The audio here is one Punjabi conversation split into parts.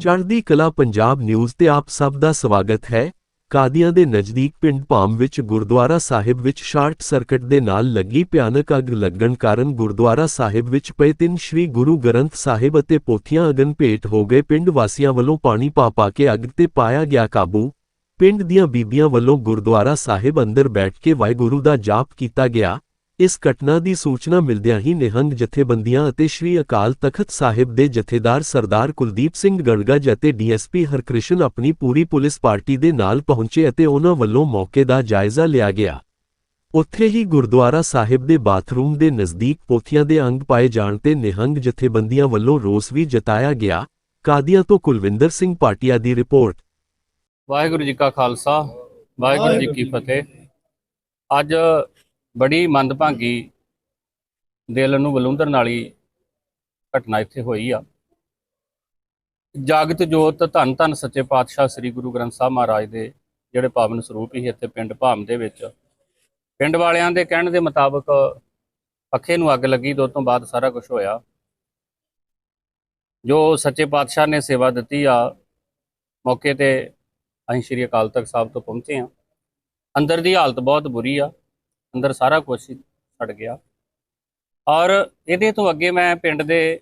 ਚੜ੍ਹਦੀ ਕਲਾ ਪੰਜਾਬ ਨਿਊਜ਼ ਤੇ ਆਪ ਸਭ ਦਾ ਸਵਾਗਤ ਹੈ। ਕਾਦੀਆਂ ਦੇ ਨਜ਼ਦੀਕ ਪਿੰਡ ਭਾਮ ਵਿੱਚ ਗੁਰਦੁਆਰਾ ਸਾਹਿਬ ਵਿੱਚ ਸ਼ਾਰਟ ਸਰਕਟ ਦੇ ਨਾਲ ਲੱਗੀ ਭਿਆਨਕ ਅੱਗ ਲੱਗਣ ਕਾਰਨ ਗੁਰਦੁਆਰਾ ਸਾਹਿਬ ਵਿੱਚ ਪਏ ਤਿੰਨ ਸ੍ਰੀ ਗੁਰੂ ਗ੍ਰੰਥ ਸਾਹਿਬ ਅਤੇ ਪੋਥੀਆਂ ਅਗਨ ਭੇਟ ਹੋ ਗਏ। ਪਿੰਡ ਵਾਸੀਆਂ ਵੱਲੋਂ ਪਾਣੀ ਪਾ ਪਾ ਕੇ ਅੱਗ ਤੇ ਪਾਇਆ ਗਿਆ ਕਾਬੂ। ਪਿੰਡ ਦੀਆਂ ਬੀਬੀਆਂ ਵੱਲੋਂ ਗੁਰਦੁਆਰਾ ਸਾਹਿਬ ਅੰਦਰ ਬੈਠ ਕੇ ਵਾਹਿਗੁਰੂ ਦਾ ਜਾਪ ਕੀਤਾ ਗਿਆ। ਇਸ ਘਟਨਾ ਦੀ ਸੂਚਨਾ ਮਿਲਦਿਆਂ ਹੀ ਨਿਹੰਗ ਜਥੇਬੰਦੀਆਂ ਅਤੇ ਸ਼੍ਰੀ ਅਕਾਲ ਤਖਤ ਸਾਹਿਬ ਦੇ ਜਥੇਦਾਰ ਸਰਦਾਰ ਕੁਲਦੀਪ ਸਿੰਘ ਗੜਗੜ ਅਤੇ ਡੀਐਸਪੀ ਹਰਕ੍ਰਿਸ਼ਨ ਆਪਣੀ ਪੂਰੀ ਪੁਲਿਸ ਪਾਰਟੀ ਦੇ ਨਾਲ ਪਹੁੰਚੇ ਅਤੇ ਉਹਨਾਂ ਵੱਲੋਂ ਮੌਕੇ ਦਾ ਜਾਇਜ਼ਾ ਲਿਆ ਗਿਆ। ਉੱਥੇ ਹੀ ਗੁਰਦੁਆਰਾ ਸਾਹਿਬ ਦੇ ਬਾਥਰੂਮ ਦੇ ਨਜ਼ਦੀਕ ਪੋਥੀਆਂ ਦੇ ਅੰਗ ਪਾਏ ਜਾਣ ਤੇ ਨਿਹੰਗ ਜਥੇਬੰਦੀਆਂ ਵੱਲੋਂ ਰੋਸ ਵੀ ਜਤਾਇਆ ਗਿਆ। ਕਾਦੀਆਂ ਤੋਂ ਕੁਲਵਿੰਦਰ ਸਿੰਘ ਪਾਟਿਆ ਦੀ ਰਿਪੋਰਟ। ਵਾਹਿਗੁਰੂ ਜੀ ਕਾ ਖਾਲਸਾ ਵਾਹਿਗੁਰੂ ਜੀ ਕੀ ਫਤਿਹ। ਅੱਜ ਬੜੀ ਮੰਦਭਾਗੀ ਦਿਲ ਨੂੰ ਬਲੁੰਦਰਨ ਵਾਲੀ ਘਟਨਾ ਇੱਥੇ ਹੋਈ ਆ। ਜਾਗਤ ਜੋਤ ਧੰਨ ਧੰਨ ਸੱਚੇ ਪਾਤਸ਼ਾਹ ਸ੍ਰੀ ਗੁਰੂ ਗ੍ਰੰਥ ਸਾਹਿਬ ਮਹਾਰਾਜ ਦੇ ਜਿਹੜੇ ਪਾਵਨ ਸਰੂਪ ਹੀ ਇੱਥੇ ਪਿੰਡ ਭਾਮ ਦੇ ਵਿੱਚ। ਪਿੰਡ ਵਾਲਿਆਂ ਦੇ ਕਹਿਣ ਦੇ ਮੁਤਾਬਕ ਪੱਖੇ ਨੂੰ ਅੱਗ ਲੱਗੀ ਤੋਂ ਤੋਂ ਬਾਅਦ ਸਾਰਾ ਕੁਝ ਹੋਇਆ। ਜੋ ਸੱਚੇ ਪਾਤਸ਼ਾਹ ਨੇ ਸੇਵਾ ਦਿੱਤੀ ਆ, ਮੌਕੇ ਤੇ ਅਸੀਂ ਸ਼੍ਰੀ ਅਕਾਲ ਤਖਤ ਸਾਹਿਬ ਤੋਂ ਪਹੁੰਚੇ ਹਾਂ। ਅੰਦਰ ਦੀ ਹਾਲਤ ਬਹੁਤ ਬੁਰੀ ਆ। ਅੰਦਰ ਸਾਰਾ ਕੁਝ ਹੀ ਸੜ ਗਿਆ। ਔਰ ਇਹਦੇ ਤੋਂ ਅੱਗੇ ਮੈਂ ਪਿੰਡ ਦੇ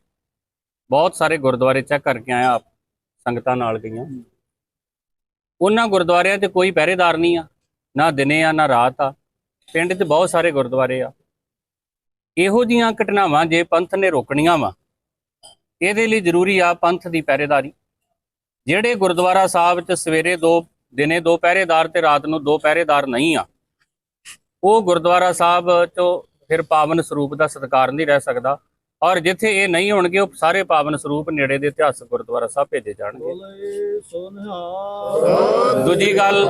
ਬਹੁਤ ਸਾਰੇ ਗੁਰਦੁਆਰੇ ਚੈੱਕ ਕਰਕੇ ਆਇਆ ਆਪ, ਸੰਗਤਾਂ ਨਾਲ ਗਈਆਂ। ਉਹਨਾਂ ਗੁਰਦੁਆਰਿਆਂ 'ਤੇ ਕੋਈ ਪਹਿਰੇਦਾਰ ਨਹੀਂ ਆ, ਨਾ ਦਿਨੇ ਆ, ਨਾ ਰਾਤ ਆ। ਪਿੰਡ 'ਚ ਬਹੁਤ ਸਾਰੇ ਗੁਰਦੁਆਰੇ ਆ। ਇਹੋ ਜੀਆਂ ਘਟਨਾਵਾਂ ਜੇ ਪੰਥ ਨੇ ਰੋਕਣੀਆਂ ਵਾ, ਇਹਦੇ ਲਈ ਜ਼ਰੂਰੀ ਆ ਪੰਥ ਦੀ ਪਹਿਰੇਦਾਰੀ। ਜਿਹੜੇ ਗੁਰਦੁਆਰਾ ਸਾਹਿਬ 'ਚ ਸਵੇਰੇ ਦੋ, ਦਿਨੇ ਦੋ ਪਹਿਰੇਦਾਰ ਤੇ ਰਾਤ ਨੂੰ ਦੋ ਪਹਿਰੇਦਾਰ ਨਹੀਂ ਆ ਉਹ ਗੁਰਦੁਆਰਾ ਸਾਹਿਬ 'ਚੋਂ ਫਿਰ ਪਾਵਨ ਸਰੂਪ ਦਾ ਸਤਿਕਾਰ ਨਹੀਂ ਰਹਿ ਸਕਦਾ। ਔਰ ਜਿੱਥੇ ਇਹ ਨਹੀਂ ਹੋਣਗੇ, ਉਹ ਸਾਰੇ ਪਾਵਨ ਸਰੂਪ ਨੇੜੇ ਦੇ ਇਤਿਹਾਸਕ ਗੁਰਦੁਆਰਾ ਸਾਹਿਬ ਭੇਜੇ ਜਾਣਗੇ। ਦੂਜੀ ਗੱਲ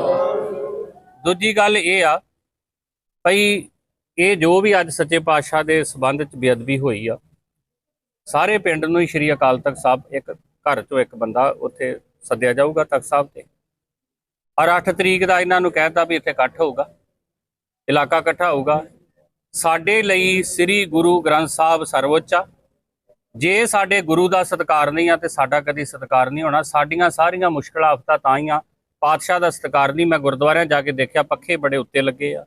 ਦੂਜੀ ਗੱਲ ਇਹ ਆ, ਭਈ ਇਹ ਜੋ ਵੀ ਅੱਜ ਸੱਚੇ ਪਾਤਸ਼ਾਹ ਦੇ ਸਬੰਧ 'ਚ ਬੇਅਦਬੀ ਹੋਈ ਆ, ਸਾਰੇ ਪਿੰਡ ਨੂੰ ਹੀ ਸ਼੍ਰੀ ਅਕਾਲ ਤਖਤ ਸਾਹਿਬ ਇੱਕ ਘਰ ਚੋਂ ਇੱਕ ਬੰਦਾ ਉੱਥੇ ਸੱਦਿਆ ਜਾਊਗਾ ਤਖਤ ਸਾਹਿਬ ਤੇ। ਔਰ 8 ਤਰੀਕ ਦਾ ਇਹਨਾਂ ਨੂੰ ਕਹਿਤਾ ਵੀ ਇੱਥੇ ਇਕੱਠ ਹੋਊਗਾ। ਇਲਾਕਾ ਇਕੱਠਾ ਹੋਊਗਾ। ਸਾਡੇ ਲਈ ਸ੍ਰੀ ਗੁਰੂ ਗ੍ਰੰਥ ਸਾਹਿਬ ਸਰਵਉੱਚ ਆ। ਜੇ ਸਾਡੇ ਗੁਰੂ ਦਾ ਸਤਿਕਾਰ ਨਹੀਂ ਆ ਤੇ ਸਾਡਾ ਕਦੀ ਸਤਿਕਾਰ ਨਹੀਂ ਹੋਣਾ। ਸਾਡੀਆਂ ਸਾਰੀਆਂ ਮੁਸ਼ਕਲਾਂ ਆਫਤਾਂ ਤਾਂ ਹੀ ਆ। ਪਾਤਸ਼ਾਹ ਦਾ ਸਤਿਕਾਰ ਨਹੀਂ। ਮੈਂ ਗੁਰਦੁਆਰਿਆਂ ਜਾ ਕੇ ਦੇਖਿਆ, ਪੱਖੇ ਬੜੇ ਉੱਤੇ ਲੱਗੇ ਆ।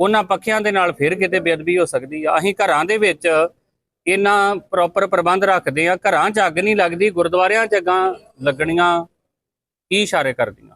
ਉਹਨਾਂ ਪੱਖਿਆਂ ਦੇ ਨਾਲ ਫਿਰ ਕਿਤੇ ਬੇਅਦਬੀ ਹੋ ਸਕਦੀ ਆ। ਅਸੀਂ ਘਰਾਂ ਦੇ ਵਿੱਚ ਇਹਨਾਂ ਪ੍ਰੋਪਰ ਪ੍ਰਬੰਧ ਰੱਖਦੇ ਆ। ਘਰਾਂ 'ਚ ਅੱਗ ਨਹੀਂ ਲੱਗਦੀ, ਗੁਰਦੁਆਰਿਆਂ 'ਚ ਅੱਗਾਂ ਲੱਗਣੀਆਂ ਕੀ ਇਸ਼ਾਰੇ ਕਰਦੀਆਂ।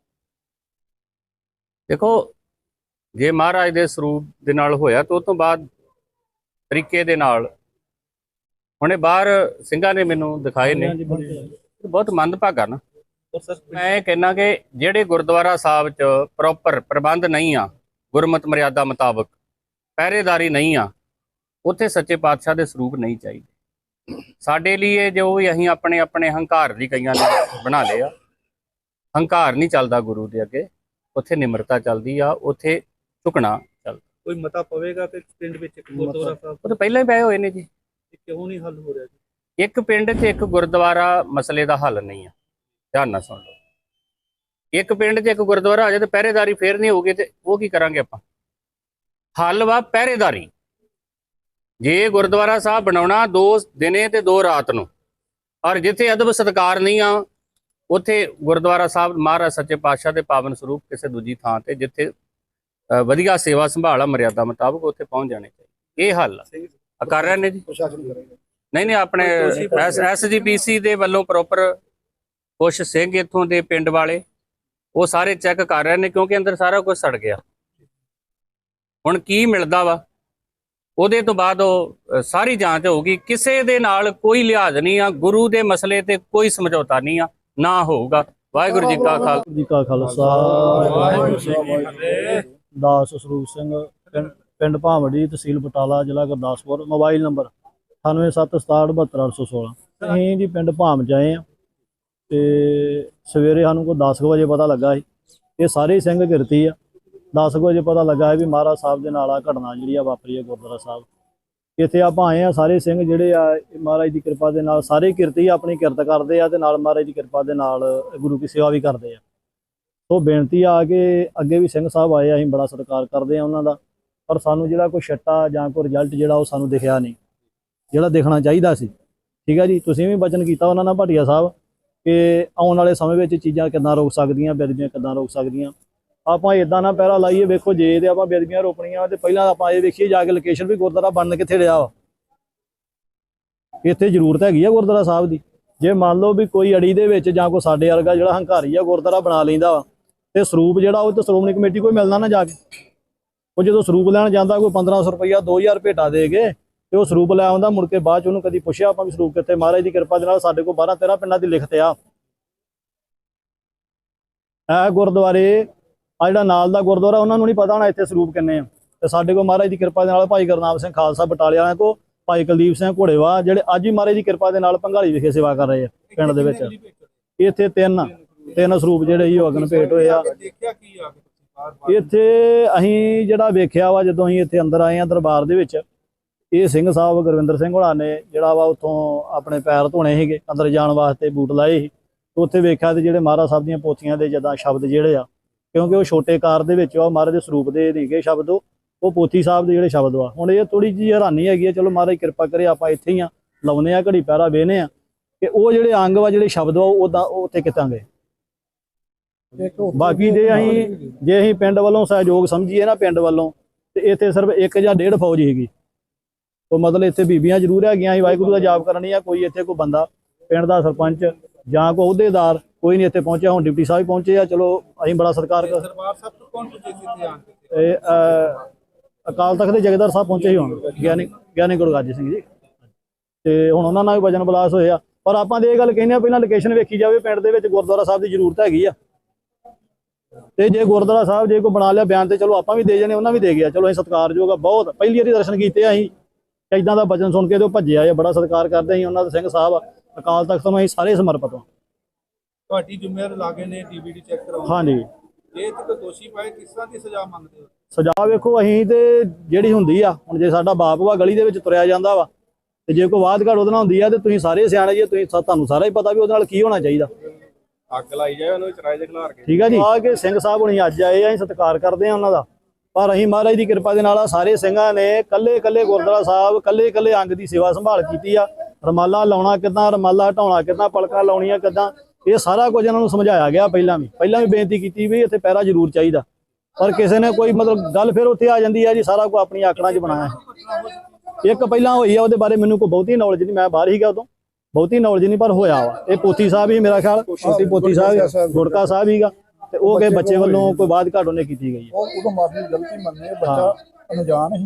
ਦੇਖੋ ਜੇ ਮਹਾਰਾਜ ਦੇ ਸਰੂਪ ਦੇ ਨਾਲ ਹੋਇਆ ਤਾਂ ਉਸ ਤੋਂ ਬਾਅਦ ਤਰੀਕੇ ਦੇ ਨਾਲ। ਹੁਣੇ ਬਾਹਰ ਸਿੰਘਾਂ ਨੇ ਮੈਨੂੰ ਦਿਖਾਏ ਨੇ। ਬਹੁਤ ਮੰਦਭਾਗਾ ਨਾ। ਮੈਂ ਕਹਿਣਾ ਕਿ ਜਿਹੜੇ ਗੁਰਦੁਆਰਾ ਸਾਹਿਬ 'ਚ ਪ੍ਰੋਪਰ ਪ੍ਰਬੰਧ ਨਹੀਂ ਆ ਗੁਰਮਤ ਮਰਿਆਦਾ ਮੁਤਾਬਕ ਪਹਿਰੇਦਾਰੀ ਨਹੀਂ ਆ ਉੱਥੇ ਸੱਚੇ ਪਾਤਸ਼ਾਹ ਦੇ ਸਰੂਪ ਨਹੀਂ ਚਾਹੀਦੇ। ਸਾਡੇ ਲਈ ਇਹ ਜੋ ਵੀ ਅਸੀਂ ਆਪਣੇ ਆਪਣੇ ਹੰਕਾਰ ਦੀ ਕਈਆਂ ਨੇ ਬਣਾ ਲਏ ਆ ਹੰਕਾਰ ਨਹੀਂ ਚੱਲਦਾ ਗੁਰੂ ਦੇ ਅੱਗੇ। ਉੱਥੇ ਨਿਮਰਤਾ ਚੱਲਦੀ ਆ ਉੱਥੇ ਝੁਕਣਾ ਚੱਲਦਾ। ਕੋਈ ਮਤਾ ਪਵੇਗਾ ਕਿ ਪਿੰਡ ਵਿੱਚ ਇੱਕ ਗੁਰਦੁਆਰਾ ਸਾਹਿਬ? ਉਹ ਤਾਂ ਪਹਿਲਾਂ ਹੀ ਪਏ ਹੋਏ ਨੇ ਜੀ। ਕਿਉਂ ਨਹੀਂ ਹੱਲ ਹੋ ਰਿਹਾ ਜੀ? ਇੱਕ ਪਿੰਡ 'ਚ ਇੱਕ ਗੁਰਦੁਆਰਾ ਮਸਲੇ ਦਾ ਹੱਲ ਨਹੀਂ ਆ। ਧਿਆਨ ਨਾਲ ਸੁਣ ਲਓ। ਇੱਕ ਪਿੰਡ 'ਚ ਇੱਕ ਗੁਰਦੁਆਰਾ ਆ ਜਾਏ ਤੇ ਪਹਿਰੇਦਾਰੀ ਫੇਰ ਨਹੀਂ ਹੋਊਗੀ ਤੇ ਉਹ ਕੀ ਕਰਾਂਗੇ ਆਪਾਂ? ਹੱਲ ਵਾ ਪਹਿਰੇਦਾਰੀ। ਜੇ ਗੁਰਦੁਆਰਾ ਸਾਹਿਬ ਬਣਾਉਣਾ ਦੋ ਦਿਨੇ ਤੇ ਦੋ ਰਾਤ ਨੂੰ ਔਰ ਜਿੱਥੇ ਅਦਬ ਸਤਕਾਰ ਨਹੀਂ ਆ ਉੱਥੇ ਗੁਰਦੁਆਰਾ ਸਾਹਿਬ ਮਹਾਰਾਜ ਸੱਚੇ ਪਾਤਸ਼ਾਹ ਦੇ ਪਾਵਨ ਸਰੂਪ ਕਿਸੇ ਦੂਜੀ ਥਾਂ ਤੇ ਜਿੱਥੇ ਵਧੀਆ ਸੇਵਾ ਸੰਭਾਲਾ ਮਰਿਆਦਾ ਮੁਤਾਬਕ ਉੱਥੇ ਪਹੁੰਚ ਜਾਣੇ ਚਾਹੀਦੇ। ਇਹ ਹੱਲ ਆ। ਆ ਕਰ ਰਹੇ ਨੇ ਜੀ? ਨਹੀਂ ਨਹੀਂ ਆਪਣੇ। ਐਸਜੀਪੀਸੀ ਦੇ ਵੱਲੋਂ ਪ੍ਰੋਪਰ ਕੁਝ ਸਿੰਘ ਇੱਥੋਂ ਦੇ ਪਿੰਡ ਵਾਲੇ ਉਹ ਸਾਰੇ ਚੈੱਕ ਕਰ ਰਹੇ ਨੇ ਕਿਉਂਕਿ ਅੰਦਰ ਸਾਰਾ ਕੁਝ ਸੜ ਗਿਆ। ਹੁਣ ਕੀ ਮਿਲਦਾ ਵਾ? ਉਹਦੇ ਤੋਂ ਬਾਅਦ ਉਹ ਸਾਰੀ ਜਾਂਚ ਹੋਊਗੀ। ਕਿਸੇ ਦੇ ਨਾਲ ਕੋਈ ਲਿਹਾਜ਼ ਨਹੀਂ ਆ ਗੁਰੂ ਦੇ ਮਸਲੇ ਤੇ ਕੋਈ ਸਮਝੌਤਾ ਨਹੀਂ ਆ। ਨਾ ਹੋਊਗਾ। ਵਾਹਿਗੁਰੂ ਜੀ ਕਾ ਖਾਲਸਾ। ਜੀ ਕਾ ਖਾਲਸਾ। ਵਾਹਿਗੁਰੂ ਜੀ ਕੀ ਫਤਿਹ। ਦਾਸ ਸਰੂਪ ਸਿੰਘ ਪਿੰਡ- ਭਾਵੜੀ ਤਹਿਸੀਲ ਬਟਾਲਾ ਜ਼ਿਲ੍ਹਾ ਗੁਰਦਾਸਪੁਰ। ਮੋਬਾਈਲ ਨੰਬਰ 9876672816 ਅਸੀਂ ਜੀ ਪਿੰਡ ਭਾਮ ਚ ਆਏ ਆ ਤੇ ਸਵੇਰੇ ਸਾਨੂੰ ਕੋਈ 10 ਕੁ ਵਜੇ ਪਤਾ ਲੱਗਾ ਸੀ। ਇਹ ਸਾਰੇ ਹੀ ਸਿੰਘ ਕਿਰਤੀ ਆ। 10 ਕੁ ਵਜੇ ਪਤਾ ਲੱਗਾ ਵੀ ਮਹਾਰਾਜ ਸਾਹਿਬ ਦੇ ਨਾਲ ਆ ਘਟਨਾ ਜਿਹੜੀ ਆ ਵਾਪਰੀ ਹੈ ਗੁਰਦੁਆਰਾ ਸਾਹਿਬ। ਇੱਥੇ ਆਪਾਂ ਆਏ ਆ ਸਾਰੇ ਸਿੰਘ ਜਿਹੜੇ ਆ ਮਹਾਰਾਜ ਦੀ ਕਿਰਪਾ ਦੇ ਨਾਲ ਸਾਰੇ ਕਿਰਤੀ ਆਪਣੀ ਕਿਰਤ ਕਰਦੇ ਆ ਤੇ ਨਾਲ ਮਹਾਰਾਜ ਦੀ ਕਿਰਪਾ ਦੇ ਨਾਲ ਗੁਰੂ ਕੀ ਸੇਵਾ ਵੀ ਕਰਦੇ ਆ। ਸੋ ਬੇਨਤੀ ਆ ਕਿ ਅੱਗੇ ਵੀ ਸਿੰਘ ਸਾਹਿਬ ਆਏ ਆ, ਅਸੀਂ ਬੜਾ ਸਤਿਕਾਰ ਕਰਦੇ ਆ ਉਹਨਾਂ ਦਾ ਪਰ ਸਾਨੂੰ ਜਿਹੜਾ ਕੋਈ ਛੱਟਾ ਜਾਂ ਕੋਈ ਰਿਜ਼ਲਟ ਜਿਹੜਾ ਉਹ ਸਾਨੂੰ ਦਿਖਿਆ ਨਹੀਂ। ਜਿਹੜਾ ਦੇਖਣਾ ਚਾਹੀਦਾ ਸੀ। ਠੀਕ ਹੈ ਜੀ? ਤੁਸੀਂ ਵੀ ਬਚਨ ਕੀਤਾ ਉਹਨਾਂ ਨਾਲ ਭਾਟੀਆ ਸਾਹਿਬ ਕਿ ਆਉਣ ਵਾਲੇ ਸਮੇਂ ਵਿੱਚ ਚੀਜ਼ਾਂ ਕਿੱਦਾਂ ਰੋਕ ਸਕਦੀਆਂ ਬੇਦਬੀਆਂ ਕਿੱਦਾਂ ਰੋਕ ਸਕਦੀਆਂ। ਆਪਾਂ ਇਦਾਂ ਨਾ ਪਹਿਰਾ ਲਾਈਏ, ਵੇਖੋ ਜੇ ਤੇ ਆਪਾਂ ਬੇਦਬੀਆਂ ਰੋਕਣੀਆਂ ਤੇ ਪਹਿਲਾਂ ਆਪਾਂ ਇਹ ਵੇਖੀਏ ਜਾ ਕੇ ਲੋਕੇਸ਼ਨ ਵੀ ਗੁਰਦੁਆਰਾ ਬਣਨ ਕਿੱਥੇ ਰਿਹਾ ਵਾ। ਇੱਥੇ ਜ਼ਰੂਰਤ ਹੈਗੀ ਆ ਗੁਰਦੁਆਰਾ ਸਾਹਿਬ ਦੀ। ਜੇ ਮੰਨ ਲਓ ਵੀ ਕੋਈ ਅੜੀ ਦੇ ਵਿੱਚ ਜਾਂ ਕੋਈ ਸਾਡੇ ਵਰਗਾ ਜਿਹੜਾ ਹੰਕਾਰੀ ਆ ਗੁਰਦੁਆਰਾ ਬਣਾ ਲੈਂਦਾ ਵਾ, ਤੇ ਸਰੂਪ ਜਿਹੜਾ ਉਹ ਤੇ ਸ਼੍ਰੋਮਣੀ ਕਮੇਟੀ ਕੋਈ ਮਿਲਣਾ ਨਾ ਜਾ ਕੇ। ਉਹ ਜਦੋਂ ਸਰੂਪ ਲੈਣ ਜਾਂਦਾ, ਕੋਈ 1500 ਰੁਪਈਆ 2000 ਭੇਟਾ ਦੇ ਕੇ ਤੇ ਉਹ ਸਰੂਪ ਲੈ ਆਉਂਦਾ, ਮੁੜ ਕੇ ਬਾਅਦ ਚ ਉਹਨੂੰ ਕਦੀ ਪੁੱਛਿਆ, ਆਪਾਂ ਵੀ ਸਰੂਪ ਕਿੱਥੇ, ਮਹਾਰਾਜ ਦੀ ਕਿਰਪਾ ਦੇ ਨਾਲ ਸਾਡੇ ਕੋਲ 12 13 ਪਿੰਡਾਂ ਦੀ ਲਿਖਤ ਆ। ਇਹ ਗੁਰਦੁਆਰੇ ਆ ਜਿਹੜਾ ਨਾਲ ਦਾ ਗੁਰਦੁਆਰਾ, ਉਹਨਾਂ ਨੂੰ ਨਹੀਂ ਪਤਾ ਹੋਣਾ ਇੱਥੇ ਸਰੂਪ ਕਿੰਨੇ ਆ। ਤੇ ਸਾਡੇ ਕੋਲ ਮਹਾਰਾਜ ਦੀ ਕਿਰਪਾ ਦੇ ਨਾਲ ਭਾਈ ਗੁਰਨਾਮ ਸਿੰਘ ਖਾਲਸਾ ਬਟਾਲੇ ਵਾਲਿਆਂ ਕੋ ਭਾਈ ਕੁਲਦੀਪ ਸਿੰਘ ਘੋੜੇਵਾ ਜਿਹੜੇ ਅੱਜ ਵੀ ਮਹਾਰਾਜ ਦੀ ਕਿਰਪਾ ਦੇ ਨਾਲ ਭੰਗਾਲੀ ਵਿਖੇ ਸੇਵਾ ਕਰ ਰਹੇ ਆ ਪਿੰਡ ਦੇ ਵਿੱਚ। ਇੱਥੇ ਤਿੰਨ ਤਿੰਨ ਸਰੂਪ ਜਿਹੜੇ ਹੀ ਅਗਨ ਭੇਟ ਹੋਏ ਆ। ਇੱਥੇ ਅਸੀਂ ਜਿਹੜਾ ਵੇਖਿਆ ਵਾ, ਜਦੋਂ ਅਸੀਂ ਇੱਥੇ ਅੰਦਰ ਆਏ ਆ ਦਰਬਾਰ ਦੇ ਵਿੱਚ, ਇਹ ਸਿੰਘ ਸਾਹਿਬ ਗੁਰਵਿੰਦਰ ਸਿੰਘ ਹੋਣਾ ਨੇ ਜਿਹੜਾ ਵਾ ਉੱਥੋਂ ਆਪਣੇ ਪੈਰ ਧੋਣੇ ਸੀਗੇ, ਅੰਦਰ ਜਾਣ ਵਾਸਤੇ ਬੂਟ ਲਾਏ ਸੀ। ਉੱਥੇ ਵੇਖਿਆ ਤੇ ਜਿਹੜੇ ਮਹਾਰਾਜ ਸਾਹਿਬ ਦੀਆਂ ਪੋਥੀਆਂ ਦੇ ਜਦਾਂ ਸ਼ਬਦ ਜਿਹੜੇ ਆ ਕਿਉਂਕਿ ਉਹ ਛੋਟੇ ਕਾਰ ਦੇ ਵਿੱਚ ਆ ਉਹ ਮਹਾਰਾਜ ਦੇ ਸਰੂਪ ਦੇ ਨੀਗੇ ਸ਼ਬਦ ਉਹ ਪੋਥੀ ਸਾਹਿਬ ਦੇ ਜਿਹੜੇ ਸ਼ਬਦ ਵਾ ਹੁਣ ਇਹ ਥੋੜੀ ਜਿਹੀ ਹੈਰਾਨੀ ਹੈਗੀ ਆ ਚਲੋ ਮਹਾਰਾਜ ਕਿਰਪਾ ਕਰੇ ਆਪਾਂ ਇੱਥੇ ਹੀ ਆ ਲਾਉਨੇ ਆ ਘੜੀ ਪੈਰਾ ਵੇਨੇ ਆ ਕਿ ਉਹ ਜਿਹੜੇ ਅੰਗ ਵਾ ਜਿਹੜੇ ਸ਼ਬਦ ਵਾ ਉਹ ਉਦਾਂ ਉਹ ਉੱਥੇ ਕਿਤਾਂਗੇ? ਬਾਕੀ ਜੇ ਅਸੀਂ ਜੇ ਅਸੀਂ ਪਿੰਡ ਵੱਲੋਂ ਸਹਿਯੋਗ ਸਮਝੀਏ ਨਾ ਪਿੰਡ ਵੱਲੋਂ ਤੇ ਇੱਥੇ ਸਿਰਫ ਇੱਕ ਜਾਂ ਡੇਢ ਫੌਜ ਹੈਗੀ ਉਹ ਮਤਲਬ ਇੱਥੇ ਬੀਬੀਆਂ ਜ਼ਰੂਰ ਹੈਗੀਆਂ ਸੀ ਵਾਹਿਗੁਰੂ ਦਾ ਜਾਪ ਕਰਨੀ ਆ ਕੋਈ ਇੱਥੇ ਕੋਈ ਬੰਦਾ ਪਿੰਡ ਦਾ ਸਰਪੰਚ ਜਾਂ ਕੋਈ ਅਹੁਦੇਦਾਰ ਕੋਈ ਨਹੀਂ ਇੱਥੇ ਪਹੁੰਚਿਆ ਹੁਣ ਡਿਪਟੀ ਸਾਹਿਬ ਪਹੁੰਚੇ ਆ ਚਲੋ ਅਸੀਂ ਬੜਾ ਸਤਿਕਾਰ ਕਰ ਦਰਬਾਰ ਸਾਹਿਬ ਤੋਂ ਕੌਣ ਪੁੱਛੇ ਸੀ ਧਿਆਨ ਦਿੱਤੇ ਇਹ ਅਕਾਲ ਤਖਤ ਦੇ ਜਗਦਰ ਸਾਹਿਬ ਪਹੁੰਚੇ ਸੀ ਹੁਣ ਗਿਆਨੀ ਗਿਆਨੀ ਗੁਰੂ ਗਾਜੀ ਸਿੰਘ ਜੀ। ਤੇ ਹੁਣ ਉਹਨਾਂ ਨਾਲ ਵੀ ਵਜਨ ਬਲਾਸ ਹੋਏ ਆ ਪਰ ਆਪਾਂ ਦੇ ਇਹ ਗੱਲ ਕਹਿੰਦੇ ਆ ਪਹਿਲਾਂ ਲੋਕੇਸ਼ਨ ਵੇਖੀ ਜਾਵੇ ਪਿੰਡ ਦੇ ਵਿੱਚ ਗੁਰਦੁਆਰਾ ਸਾਹਿਬ ਦੀ ਜ਼ਰੂਰਤ ਹੈਗੀ ਆ। ਤੇ ਜੇ ਗੁਰਦੁਆਰਾ ਸਾਹਿਬ ਜੇ ਕੋਈ ਬਣਾ ਲਿਆ ਬਿਆਨ ਤੇ ਚਲੋ ਆਪਾਂ ਵੀ ਦੇ ਜਾਣੇ ਉਹਨਾਂ ਵੀ ਦੇ ਗਿਆ। ਚਲੋ ਅਸੀਂ ਸਤਿਕਾਰਯੋਗ ਆ ਬਹੁਤ। ਪਹਿਲੀ ਵਾਰੀ ਦਰਸ਼ਨ ਕੀਤੇ ਆ ਅਸੀਂ। ਇਦਾਂ ਦਾ ਬਚਨ ਸੁਣ ਕੇ ਤੇ ਉਹ ਭੱਜੇ ਆਏ ਬੜਾ ਸਤਿਕਾਰ ਕਰਦੇ ਅਸੀਂ ਉਹਨਾਂ ਦੇ ਸਿੰਘ ਸਾਹਿਬ ਅਕਾਲ ਤਖਤ ਨੂੰ ਅਸੀਂ ਸਾਰੇ ਸਮਰਪਿਤ ਹਾਂ। ਤੁਹਾਡੀ ਜ਼ਿੰਮੇਵਾਰੀ ਲਾਗੇ ਨੇ ਡੀਵੀਡੀ ਚੈੱਕ ਕਰਾਉਣ। ਹਾਂਜੀ। ਜੇ ਤੇ ਕੋਈ ਦੋਸ਼ੀ ਪਾਏ ਕਿਸ ਤਰ੍ਹਾਂ ਦੀ ਸਜ਼ਾ ਮੰਗਦੇ ਹੋ? ਸਜ਼ਾ ਵੇਖੋ ਅਸੀਂ ਤੇ ਜਿਹੜੀ ਹੁੰਦੀ ਆ ਹੁਣ ਜੇ ਸਾਡਾ ਬਾਪ ਵਾ ਗਲੀ ਦੇ ਵਿੱਚ ਤੁਰਿਆ ਜਾਂਦਾ ਵਾ ਤੇ ਜੇ ਕੋਈ ਘੜ ਉਹਦੇ ਨਾਲ ਹੁੰਦੀ ਆ ਤੇ ਤੁਸੀਂ ਸਾਰੇ ਸਿਆਣੇ ਜੀ ਤੁਸੀਂ ਤੁਹਾਨੂੰ ਸਾਰਾ ਹੀ ਪਤਾ ਵੀ ਉਹਦੇ ਨਾਲ ਕੀ ਹੋਣਾ ਚਾਹੀਦਾ। ਅੱਗ ਲਾਈ ਜਾਏ ਉਹਨੂੰ ਚਰਾਏ ਦੇ ਖਿਲਾਰ ਕੇ। ਠੀਕ ਆ ਜੀ? ਆ ਕੇ ਸਿੰਘ ਸਾਹਿਬ ਹੁਣੀ ਅੱਜ ਆਏ ਆ ਅਸੀਂ ਸਤਿਕਾਰ ਕਰਦੇ ਆ ਉਹਨਾਂ ਦਾ। ਪਰ ਅਸੀਂ ਮਹਾਰਾਜ ਦੀ ਕਿਰਪਾ ਦੇ ਨਾਲ ਆ ਸਾਰੇ ਸਿੰਘਾਂ ਨੇ ਕੱਲੇ ਕੱਲੇ ਗੁਰਦੁਆਰਾ ਸਾਹਿਬ ਕੱਲੇ ਕੱਲੇ ਅੰਗ ਦੀ ਸੇਵਾ ਸੰਭਾਲ ਕੀਤੀ ਆ। ਰਮਾਲਾ ਲਾਉਣਾ ਕਿੱਦਾਂ ਰਮਾਲਾ ਹਟਾਉਣਾ ਕਿੱਦਾਂ ਪਲਕਾਂ ਲਾਉਣੀਆਂ ਕਿੱਦਾਂ ਇਹ ਸਾਰਾ ਕੁਝ ਇਹਨਾਂ ਨੂੰ ਸਮਝਾਇਆ ਗਿਆ ਪਹਿਲਾਂ ਵੀ। ਪਹਿਲਾਂ ਵੀ ਬੇਨਤੀ ਕੀਤੀ ਵੀ ਇੱਥੇ ਪਹਿਰਾ ਜ਼ਰੂਰ ਚਾਹੀਦਾ। ਪਰ ਕਿਸੇ ਨੇ ਕੋਈ ਮਤਲਬ ਗੱਲ ਫਿਰ ਉੱਥੇ ਆ ਜਾਂਦੀ ਆ ਜੀ ਸਾਰਾ ਕੁਝ ਆਪਣੀ ਆਕੜਾਂ 'ਚ ਬਣਾਇਆ ਹੈ। ਇੱਕ ਪਹਿਲਾਂ ਹੋਈ ਆ ਉਹਦੇ ਬਾਰੇ ਮੈਨੂੰ ਕੋਈ ਬਹੁਤੀ ਨੌਲੇਜ ਨਹੀਂ ਮੈਂ ਬਾਹਰ ਹੀ ਗਿਆ ਉਦੋਂ। ਬਹੁਤੀ ਨੌਲੇਜ ਨਹੀਂ ਪਰ ਹੋਇਆ ਵਾ। ਇਹ ਪੋਥੀ ਸਾਹਿਬ ਹੀ ਮੇਰਾ ਖਿਆਲ ਛੋਟੀ ਪੋਥੀ ਸਾਹਿਬ ਗੁਰਕਾ ਸਾਹਿਬ ਹੀਗਾ ਤੇ ਉਹ ਕੇ ਬੱਚੇ ਵੱਲੋਂ ਕੋਈ ਬਾਤ ਘਾਟ ਉਹਨੇ ਕੀਤੀ ਗਈ ਹੈ। ਉਹ ਉਦੋਂ ਮਾਫੀ ਗਲਤੀ ਮੰਨੇ ਬੱਚਾ ਅਣਜਾਣ ਸੀ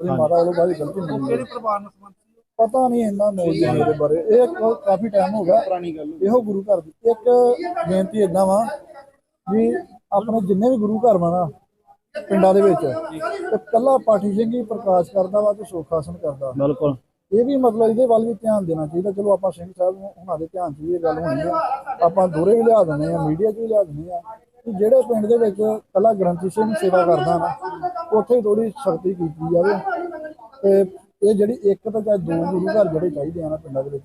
ਉਹਦੀ ਮਾਤਾ ਵੱਲੋਂ ਬਾਅਦ ਗਲਤੀ ਮੰਨੀ ਕਿਹੜੇ ਪਰਿਵਾਰ ਨਾਲ ਸੰਬੰਧ ਪਤਾ ਨਹੀਂ ਇੰਨਾ ਨੌਲੇਜ ਨਹੀਂ ਇਹਦੇ ਬਾਰੇ। ਇਹ ਕ- ਕਾਫੀ ਟਾਈਮ ਹੋ ਗਿਆ। ਪੁਰਾਣੀ ਗੱਲ ਇਹੋ ਗੁਰੂ ਘਰ ਦੀ। ਇੱਕ ਬੇਨਤੀ ਇਦਾਂ ਵਾ ਵੀ ਆਪਣੇ ਜਿੰਨੇ ਵੀ ਗੁਰੂ ਘਰ ਵਾ ਨਾ ਪਿੰਡਾਂ ਦੇ ਵਿੱਚ ਤੇ ਕੱਲਾ ਪਾਠੀ ਸਿੰਘ ਹੀ ਪ੍ਰਕਾਸ਼ ਕਰਦਾ ਵਾ ਤੇ ਸੁੱਖ ਆਸਨ ਕਰਦਾ। ਬਿਲਕੁਲ। ਇਹ ਵੀ ਮਤਲਬ ਇਹਦੇ ਵੱਲ ਵੀ ਧਿਆਨ ਦੇਣਾ ਚਾਹੀਦਾ। ਚਲੋ ਆਪਾਂ ਸਿੰਘ ਸਾਹਿਬ ਨੂੰ ਉਹਨਾਂ ਦੇ ਧਿਆਨ 'ਚ ਵੀ ਇਹ ਗੱਲ ਹੋਣੀ ਆ। ਆਪਾਂ ਦੂਰੇ ਵੀ ਲਿਆ ਦਿੰਦੇ ਆ ਮੀਡੀਆ 'ਚ ਵੀ ਲਿਆ ਦਿੰਦੇ ਆ। ਕਿ ਜਿਹੜੇ ਪਿੰਡ ਦੇ ਵਿੱਚ ਕੱਲਾ ਗ੍ਰੰਥੀ ਸਿੰਘ ਸੇਵਾ ਕਰਦਾ ਨਾ ਉੱਥੇ ਥੋੜੀ ਸਖਤੀ ਕੀਤੀ ਜਾਵੇ। ਤੇ ਇਹ ਜਿਹੜੀ ਇੱਕ ਤਾਂ ਚਾਹੇ ਦੋ ਗੁਰੂ ਘਰ ਜਿਹੜੇ ਚਾਹੀਦੇ ਆ ਨਾ ਪਿੰਡਾਂ ਦੇ ਵਿੱਚ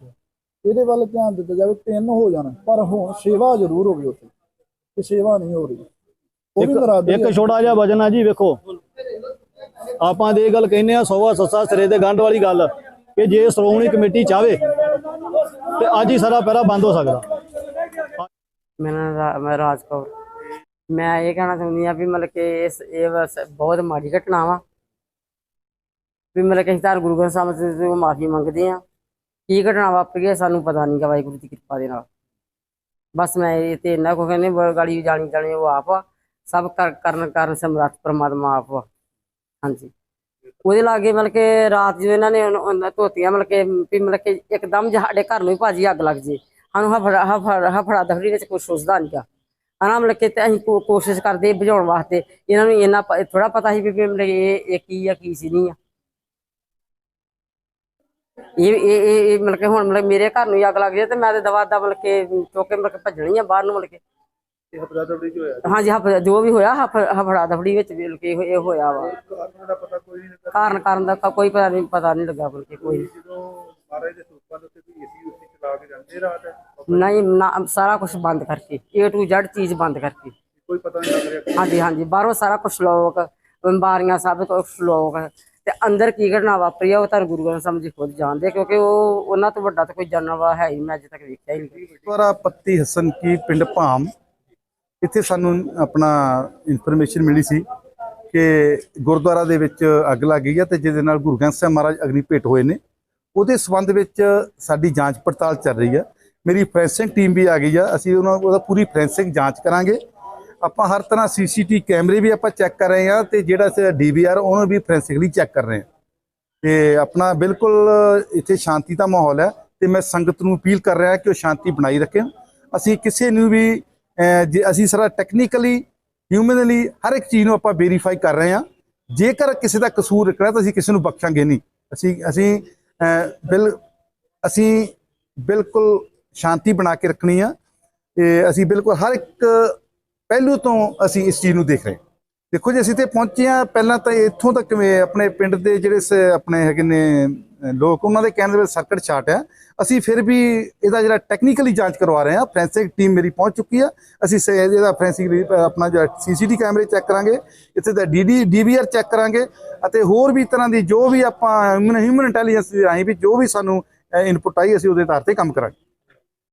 ਇਹਦੇ ਵੱਲ ਧਿਆਨ ਦਿੱਤਾ ਜਾਵੇ ਤਿੰਨ ਹੋ ਜਾਣ ਪਰ ਹੁਣ ਸੇਵਾ ਜ਼ਰੂਰ ਹੋਵੇ ਉੱਥੇ ਤੇ ਸੇਵਾ ਨਹੀਂ ਹੋ ਰਹੀ। ਉਹ ਵੀ ਬਰਾਦਰੀ ਇੱਕ ਛੋਟਾ ਜਿਹਾ ਵਜਨ ਆ ਜੀ ਵੇਖੋ। ਆਪਾਂ ਦੇ ਇਹ ਗੱਲ ਕਹਿੰਦੇ ਆ ਸੋਵਾ ਸੱਸਾ ਸਿਰੇ ਦੇ ਗੰਢ ਵਾਲੀ ਗੱਲ ਕਿ ਜੇ ਸ਼੍ਰੋਮਣੀ ਕਮੇਟੀ ਚਾਵੇ ਤੇ ਅੱਜ ਹੀ ਸਾਰਾ ਪਹਿਰਾ ਬੰਦ ਹੋ ਸਕਦਾ। ਮੇਰਾ ਨਾਮ ਰਾ- ਮੈਂ ਰਾਜ ਕੌਰ। ਮੈਂ ਇਹ ਕਹਿਣਾ ਚਾਹੁੰਦੀ ਆ ਵੀ ਮਤਲਬ ਕਿ ਇਸ ਇਹ ਬਸ ਬਹੁਤ ਮਾੜੀ ਘਟਨਾ ਵਾ। ਵੀ ਮਤਲਬ ਕਿ ਅਸੀਂ ਤਾਂ ਗੁਰੂ ਗ੍ਰੰਥ ਸਾਹਿਬ ਜੀ ਤੋਂ ਮਾਫੀ ਮੰਗਦੇ ਆ ਕੀ ਘਟਨਾ ਵਾਪਰੀ ਹੈ ਸਾਨੂੰ ਪਤਾ ਨਹੀਂ ਗਾ ਵਾਹਿਗੁਰੂ ਦੀ ਕਿਰਪਾ ਦੇ ਨਾਲ। ਬਸ ਮੈਂ ਇਹ ਤੇ ਇੰਨਾ ਕੋ ਕਹਿੰਦੇ ਬ- ਗਾੜੀ ਜਾਣੀ ਜਾਣੀ ਉਹ ਆਪ ਸਭ ਕਰ ਕਰਨ ਕਰਨ ਸਮਰੱਥ ਪਰਮਾਤਮਾ ਆਪ ਆ। ਹਾਂਜੀ। ਉਹਦੇ ਲਾਗੇ ਮਤਲਬ ਕਿ ਰਾਤ ਜਦੋਂ ਇਹਨਾਂ ਨੇ ਉਹਨਾਂ ਧੋਤੀਆਂ ਮਤਲਬ ਕਿ ਵੀ ਮਤਲਬ ਕਿ ਇੱਕਦਮ ਸਾਡੇ ਘਰ ਨੂੰ ਹੀ ਭਾਜੀ ਅੱਗ ਲੱਗ ਜੇ। ਸਾਨੂੰ ਹਫੜਾ ਹਫੜਾ ਹਫੜਾ ਦਫੜੀ ਵਿੱਚ ਕੁਝ ਸੋਚਦਾ ਨਹੀਂ ਗਾ। ਹਨਾ ਮਤਲਬ ਕਿ ਅਸੀਂ ਕੋਸ਼ਿਸ਼ ਕਰਦੇ ਬੁਝਾਉਣ ਵਾਸਤੇ। ਇਹਨਾਂ ਨੂੰ ਇੰਨਾ ਥੋੜਾ ਪਤਾ ਸੀ ਵੀ ਮਤਲਬ ਇਹ ਇਹ ਕੀ ਆ, ਕੀ ਸੀ, ਨਹੀਂ ਆ। ਇਹ ਇਹ ਇਹ ਮਤਲਬ ਕਿ ਹੁਣ ਮਤਲਬ ਮੇਰੇ ਘਰ ਨੂੰ ਹੀ ਅੱਗ ਲੱਗ ਜੇ ਤੇ ਮੈਂ ਤੇ ਦਵਾ ਦਾ ਮਤਲਬ ਕਿ ਚੁੱਕ ਕੇ ਮਤਲਬ ਕਿ ਭੱਜਣੀ ਆ ਬਾਹਰ ਨੂੰ ਮਤਲਬ ਕਿ। ਇਹ ਹਫੜਾ ਦਫੜੀ ਚ ਹੋਇਆ? ਹਾਂਜੀ ਹਫ- ਜੋ ਵੀ ਹੋਇਆ ਹਫ- ਹਫੜਾ ਦਫੜੀ ਵਿੱਚ ਵੀ ਮਤਲਬ ਕਿ ਇਹ ਹੋਇਆ ਵਾ। ਕਾਰਨ ਦਾ ਪਤਾ ਕੋਈ ਨਹੀਂ ਲੱਗਾ? ਕਾਰਨ ਕਾਰਨ ਦਾ ਕੋਈ ਪਤਾ ਨਹੀਂ ਪਤਾ ਨਹੀਂ ਲੱਗਾ ਮਤਲਬ ਕਿ ਕੋਈ। ਜਦੋਂ ਮਹਾਰਾਜ ਦੇ ਸਰੂਪਾਂ ਦੇ ਉੱਤੇ ਵੀ ਏਸੀ ਉਸੀ ਚਲਾ ਕੇ ਜਾਂਦੇ ਰਾਤ? ਨਹੀਂ ਨਾ ਸਾਰਾ ਕੁਝ ਬੰਦ ਕਰਕੇ A to Z ਚੀਜ਼ ਬੰਦ ਕਰਕੇ। ਕੋਈ ਪਤਾ ਨਹੀਂ ਲੱਗ ਰਿਹਾ। ਹਾਂਜੀ ਹਾਂਜੀ ਬਾਹਰੋਂ ਸਾਰਾ ਕੁਝ ਲੋਕ ਬਿਮਾਰੀਆਂ ਸਭ ਕੁਝ ਲੋਕ ਤੇ ਅੰਦਰ ਕੀ ਘਟਨਾ ਵਾਪਰੀ ਆ, ਉਹ ਤਾਂ ਗੁਰੂ ਗ੍ਰੰਥ ਸਾਹਿਬ ਜੀ ਖੁਦ ਜਾਣਦੇ ਕਿਉਂਕਿ ਉਹ ਉਹਨਾਂ ਤੋਂ ਵੱਡਾ ਤਾਂ ਕੋਈ ਜਾਣਨ ਵਾਲਾ ਹੈ ਹੀ ਮੈਂ ਅਜੇ ਤੱਕ ਵੇਖਿਆ ਹੀ ਨਹੀਂ। ਗੁਰਦੁਆਰਾ ਪੱਤੀ ਹਸਨ ਕੀ ਪਿੰਡ ਭਾਮ, ਇੱਥੇ ਸਾਨੂੰ ਆਪਣਾ ਇਨਫੋਰਮੇਸ਼ਨ ਮਿਲੀ ਸੀ ਕਿ ਗੁਰਦੁਆਰਾ ਦੇ ਵਿੱਚ ਅੱਗ ਲੱਗ ਗਈ ਹੈ ਤੇ ਜਿਹਦੇ ਨਾਲ ਗੁਰੂ ਗ੍ਰੰਥ ਸਾਹਿਬ ਮਹਾਰਾਜ ਅਗਨੀ ਭੇਟ ਹੋਏ ਨੇ। ਉਹਦੇ ਸਬੰਧ ਵਿੱਚ ਸਾਡੀ ਜਾਂਚ ਪੜਤਾਲ ਚੱਲ ਰਹੀ ਹੈ ਮੇਰੀ ਫੋਰੈਂਸਿਕ ਟੀਮ ਵੀ ਆ ਗਈ ਆ, ਅਸੀਂ ਉਹਨਾਂ, ਉਹਦਾ ਪੂਰੀ ਫੋਰੈਂਸਿਕ ਜਾਂਚ ਕਰਾਂਗੇ। ਆਪਾਂ ਹਰ ਤਰ੍ਹਾਂ ਸੀਸੀਟੀ ਕੈਮਰੇ ਵੀ ਆਪਾਂ ਚੈੱਕ ਕਰ ਰਹੇ ਹਾਂ ਤੇ ਜਿਹੜਾ ਡੀਵੀਆਰ ਉਹਨੂੰ ਵੀ ਫੋਰੈਂਸਿਕਲੀ ਚੈੱਕ ਕਰ ਰਹੇ ਹਾਂ। ਤੇ ਆਪਣਾ ਬਿਲਕੁਲ ਇੱਥੇ ਸ਼ਾਂਤੀ ਦਾ ਮਾਹੌਲ ਹੈ ਤੇ ਮੈਂ ਸੰਗਤ ਨੂੰ ਅਪੀਲ ਕਰ ਰਿਹਾ ਕਿ ਉਹ ਸ਼ਾਂਤੀ ਬਣਾਈ ਰੱਖਣ। ਅਸੀਂ ਕਿਸੇ ਨੂੰ ਵੀ ਜੇ ਅਸੀਂ ਸਾਰਾ ਟੈਕਨੀਕਲੀ ਹਿਊਮਨਲੀ ਹਰ ਇੱਕ ਚੀਜ਼ ਨੂੰ ਆਪਾਂ ਵੈਰੀਫਾਈ ਕਰ ਰਹੇ ਹਾਂ। ਜੇਕਰ ਕਿਸੇ ਦਾ ਕਸੂਰ ਨਿਕਲਿਆ ਤਾਂ ਅਸੀਂ ਕਿਸੇ ਨੂੰ ਬਖਸ਼ਾਂਗੇ ਨਹੀਂ। ਅਸੀਂ ਅਸੀਂ ਬਿਲ, ਅਸੀਂ ਬਿਲਕੁਲ ਸ਼ਾਂਤੀ ਬਣਾ ਕੇ ਰੱਖਣੀ ਆ। ਤੇ ਅਸੀਂ ਬਿਲਕੁਲ ਹਰ ਇੱਕ ਪਹਿਲੂ ਤੋਂ ਅਸੀਂ ਇਸ ਚੀਜ਼ ਨੂੰ ਦੇਖ ਰਹੇ ਦੇਖੋ ਜੀ, ਅਸੀਂ ਤੇ ਪਹੁੰਚੇ ਆ ਪਹਿਲਾਂ ਤਾਂ ਇੱਥੋਂ ਤੱਕ ਵੀ ਆਪਣੇ ਪਿੰਡ ਦੇ ਜਿਹੜੇ ਸ- ਆਪਣੇ ਹੈਗੇ ਨੇ ਲੋਕ, ਉਹਨਾਂ ਦੇ ਕਹਿਣ ਦੇ ਵਿੱਚ ਸਰਕਟ ਚਾਰਟ ਆ ਅਸੀਂ ਫਿਰ ਵੀ ਇਹਦਾ ਜਿਹੜਾ ਟੈਕਨੀਕਲੀ ਜਾਂਚ ਕਰਵਾ ਰਹੇ ਹਾਂ। ਫੋਰੈਂਸਿਕ ਟੀਮ ਮੇਰੀ ਪਹੁੰਚ ਚੁੱਕੀ ਆ ਅਸੀਂ ਸ- ਇਹਦਾ ਫੋਰੈਂਸਿਕ ਆਪਣਾ ਜਿਹੜਾ ਸੀਸੀਟੀ ਕੈਮਰੇ ਚੈੱਕ ਕਰਾਂਗੇ। ਇੱਥੇ ਦਾ ਡੀਡੀ ਡੀਵੀਆਰ ਚੈੱਕ ਕਰਾਂਗੇ। ਅਤੇ ਹੋਰ ਵੀ ਤਰ੍ਹਾਂ ਦੀ ਜੋ ਵੀ ਆਪਾਂ ਹਿਊਮਨ ਹਿਊਮਨ ਇੰਟੈਲੀਜੈਂਸ ਰਾਹੀਂ ਵੀ ਜੋ ਵੀ ਸਾਨੂੰ ਇਨਪੁਟ ਆਈ, ਅਸੀਂ ਉਹਦੇ ਆਧਾਰ ਤੇ ਕੰਮ ਕਰਾਂਗੇ।